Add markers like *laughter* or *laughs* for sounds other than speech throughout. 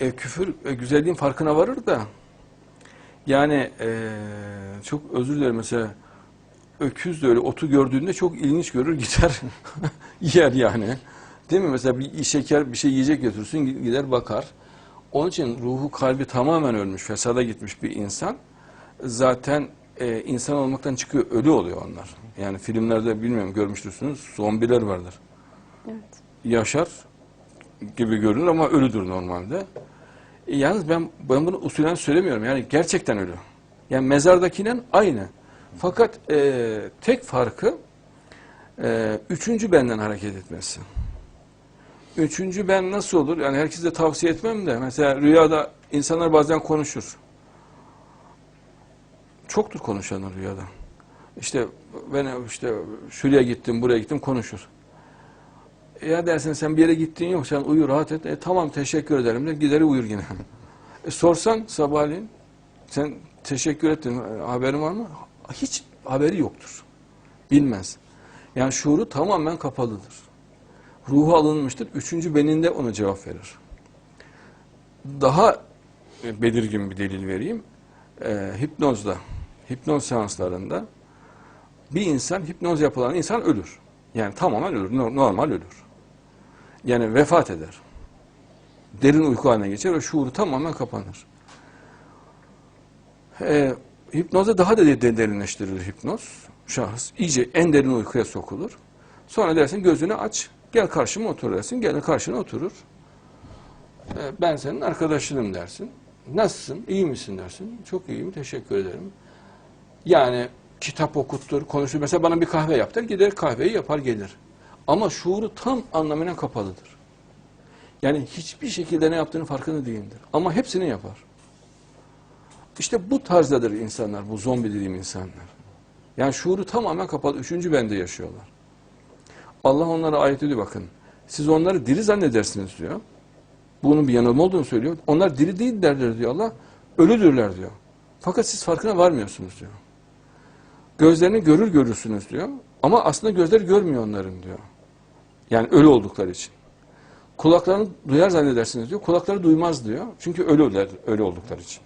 e, küfür e, güzelliğin farkına varır da yani e, çok özür dilerim mesela öküz de öyle otu gördüğünde çok ilginç görür *laughs* gider yer yani. Değil mi? Mesela bir şeker bir şey yiyecek götürsün gider bakar. Onun için ruhu kalbi tamamen ölmüş, fesada gitmiş bir insan zaten e, insan olmaktan çıkıyor, ölü oluyor onlar. Yani filmlerde bilmiyorum görmüştürsünüz zombiler vardır. Evet. Yaşar gibi görünür ama ölüdür normalde. E, yalnız ben ben bunu usulen söylemiyorum. Yani gerçekten ölü. Yani mezardakinin aynı. Fakat e, tek farkı e, üçüncü benden hareket etmesi. Üçüncü ben nasıl olur? Yani herkese tavsiye etmem de mesela rüyada insanlar bazen konuşur. Çoktur konuşanlar rüyada. İşte ben işte şuraya gittim, buraya gittim konuşur. Ya dersin sen bir yere gittiğin yok, sen uyu rahat et. E, tamam teşekkür ederim de gideri uyur yine. *laughs* E, sorsan sabahleyin sen teşekkür ettin, e, haberin var mı? Hiç haberi yoktur. Bilmez. Yani şuuru tamamen kapalıdır. Ruhu alınmıştır. Üçüncü beninde ona cevap verir. Daha e, belirgin bir delil vereyim. E, hipnozda, hipnoz seanslarında bir insan, hipnoz yapılan insan ölür. Yani tamamen ölür, no- normal ölür. Yani vefat eder. Derin uyku haline geçer ve şuuru tamamen kapanır. Ee, hipnozda daha da de- de- derinleştirilir hipnoz. Şahıs iyice en derin uykuya sokulur. Sonra dersin gözünü aç, gel karşıma otur dersin. Gelir karşına oturur. Ee, ben senin arkadaşınım dersin. Nasılsın, iyi misin dersin. Çok iyiyim, teşekkür ederim. Yani kitap okuttur, konuşur. Mesela bana bir kahve yaptır, gider kahveyi yapar gelir. Ama şuuru tam anlamına kapalıdır. Yani hiçbir şekilde ne yaptığının farkında değildir. Ama hepsini yapar. İşte bu tarzdadır insanlar, bu zombi dediğim insanlar. Yani şuuru tamamen kapalı, üçüncü bende yaşıyorlar. Allah onlara ayet ediyor bakın. Siz onları diri zannedersiniz diyor. Bunun bir yanılma olduğunu söylüyor. Onlar diri değillerdir diyor Allah. Ölüdürler diyor. Fakat siz farkına varmıyorsunuz diyor. Gözlerini görür görürsünüz diyor. Ama aslında gözleri görmüyor onların diyor. Yani ölü oldukları için. Kulaklarını duyar zannedersiniz diyor. Kulakları duymaz diyor. Çünkü ölüler, ölü oldukları için.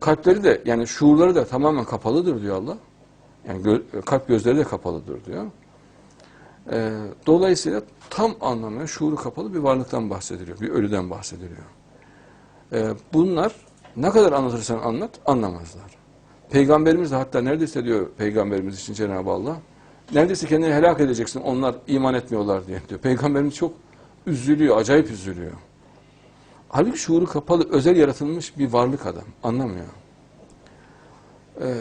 Kalpleri de yani şuurları da tamamen kapalıdır diyor Allah. Yani gö- kalp gözleri de kapalıdır diyor. Ee, dolayısıyla tam anlamıyla şuuru kapalı bir varlıktan bahsediliyor. Bir ölüden bahsediliyor. Ee, bunlar ne kadar anlatırsan anlat anlamazlar. Peygamberimiz de hatta neredeyse diyor peygamberimiz için Cenab-ı Allah neredeyse kendini helak edeceksin onlar iman etmiyorlar diye diyor. Peygamberimiz çok üzülüyor, acayip üzülüyor. Halbuki şuuru kapalı, özel yaratılmış bir varlık adam. Anlamıyor. Ee,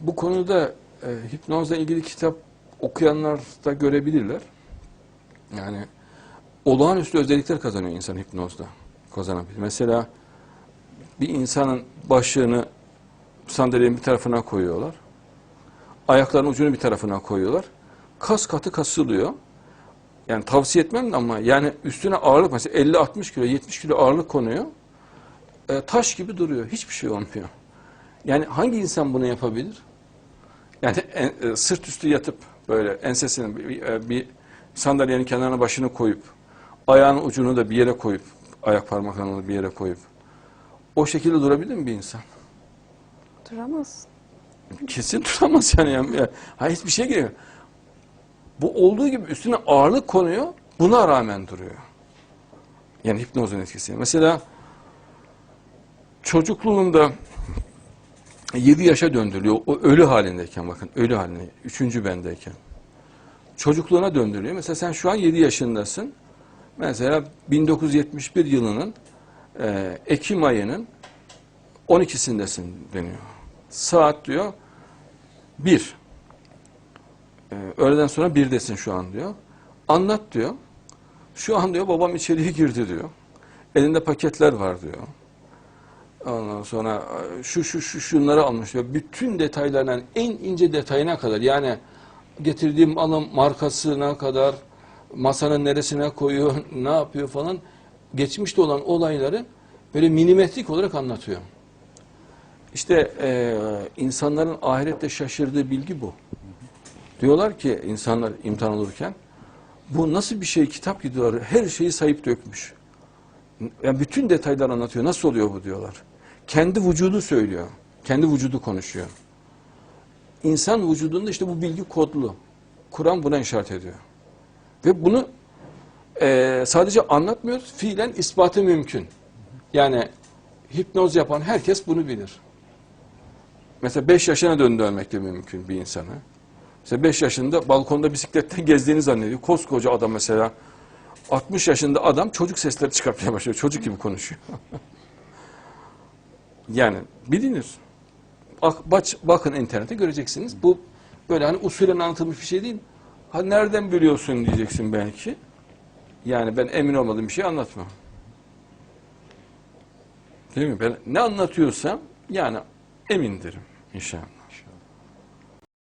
bu konuda e, hipnozla ilgili kitap okuyanlar da görebilirler. Yani olağanüstü özellikler kazanıyor insan hipnozda. Kazanabilir. Mesela bir insanın başını sandalyenin bir tarafına koyuyorlar. Ayaklarının ucunu bir tarafına koyuyorlar. Kas katı kasılıyor. Yani tavsiye etmem ama yani üstüne ağırlık mesela 50-60 kilo 70 kilo ağırlık konuyor. E, taş gibi duruyor. Hiçbir şey olmuyor. Yani hangi insan bunu yapabilir? Yani en- e, sırt üstü yatıp böyle ensesini bir, bir- bir sandalyenin kenarına başını koyup ayağının ucunu da bir yere koyup ayak parmaklarını bir yere koyup o şekilde durabilir mi bir insan? Duramaz. Kesin tutamaz yani. yani ya, ha, hiçbir şey giriyor. Bu olduğu gibi üstüne ağırlık konuyor. Buna rağmen duruyor. Yani hipnozun etkisi. Mesela çocukluğunda 7 yaşa döndürülüyor. O ölü halindeyken bakın ölü halinde. Üçüncü bendeyken. Çocukluğuna döndürülüyor. Mesela sen şu an 7 yaşındasın. Mesela 1971 yılının e, Ekim ayının 12'sindesin deniyor. Saat diyor 1. Ee, öğleden sonra birdesin şu an diyor. Anlat diyor. Şu an diyor babam içeriye girdi diyor. Elinde paketler var diyor. Ondan sonra e, şu şu şu şunları almış diyor. Bütün detaylarından en ince detayına kadar yani getirdiğim alım markasına kadar masanın neresine koyuyor, *laughs* ne yapıyor falan geçmişte olan olayları böyle milimetrik olarak anlatıyor. İşte e, insanların ahirette şaşırdığı bilgi bu. Diyorlar ki insanlar imtihan olurken bu nasıl bir şey kitap gidiyor her şeyi sayıp dökmüş. Yani bütün detaylar anlatıyor. Nasıl oluyor bu diyorlar. Kendi vücudu söylüyor. Kendi vücudu konuşuyor. İnsan vücudunda işte bu bilgi kodlu. Kur'an buna işaret ediyor. Ve bunu eee, sadece anlatmıyor, fiilen ispatı mümkün. Yani hipnoz yapan herkes bunu bilir. Mesela 5 yaşına döndürmek de mümkün bir insanı. Mesela 5 yaşında balkonda bisikletten gezdiğini zannediyor. Koskoca adam mesela 60 yaşında adam çocuk sesleri çıkartmaya başlıyor. Çocuk gibi konuşuyor. *laughs* yani bilinir. Baç- bakın internete göreceksiniz. Bu böyle hani usulen anlatılmış bir şey değil. Ha nereden biliyorsun diyeceksin belki. Yani ben emin olmadığım bir şey anlatmam. Değil mi? Ben ne anlatıyorsam yani emindirim inşallah.